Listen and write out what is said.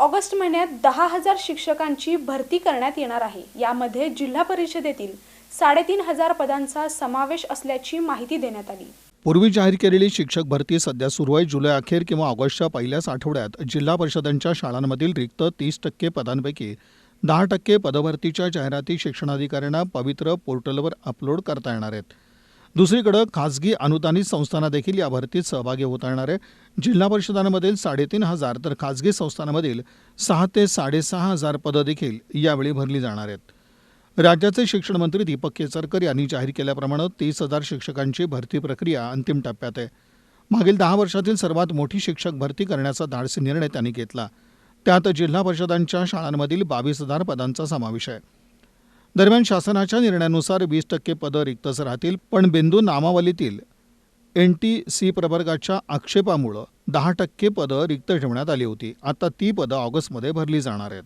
August महिन्यात दहा हजार शिक्षकांची भरती करण्यात येणार आहे. यामध्ये जिल्हा परिषदेतील साडेतीन हजार पदांचा समावेश असल्याची माहिती देण्यात आली. पूर्वी जाहीर केलेली शिक्षक भरती सध्या सुरू आहे. जुलै अखेर किंवा ऑगस्टच्या पहिल्याच आठवड्यात जिल्हा परिषदांच्या शाळांमधील रिक्त तीस टक्के पदांपैकी दहा टक्के पदभरतीच्या जाहिराती शिक्षणाधिकाऱ्यांना पवित्र पोर्टलवर अपलोड करता येणार आहेत. दुसरीकडे खासगी अनुदानित संस्थांना देखील या भरतीत सहभागी होता येणार आहे जिल्हा परिषदांमधील साडेतीन हजार तर खासगी संस्थांमधील सहा ते साडेसहा हजार पदं देखील यावेळी भरली जाणार आहेत. राज्याचे शिक्षण मंत्री दीपक केसरकर यांनी जाहीर केल्याप्रमाणे तीस हजार शिक्षकांची भरती प्रक्रिया अंतिम टप्प्यात आहे. मागील दहा वर्षातील सर्वात मोठी शिक्षक भरती करण्याचा धाडसी निर्णय त्यांनी घेतला. त्यात जिल्हा परिषदांच्या शाळांमधील बावीस हजार पदांचा समावेश आहे. दरम्यान शासनाच्या निर्णयानुसार वीस टक्के पदं रिक्तच राहतील पण बिंदू नामावलीतील एन टी सी प्रवर्गाच्या आक्षेपामुळं दहा टक्के पदं रिक्त ठेवण्यात आली होती. आता ती पदं ऑगस्टमध्ये भरली जाणार आहेत.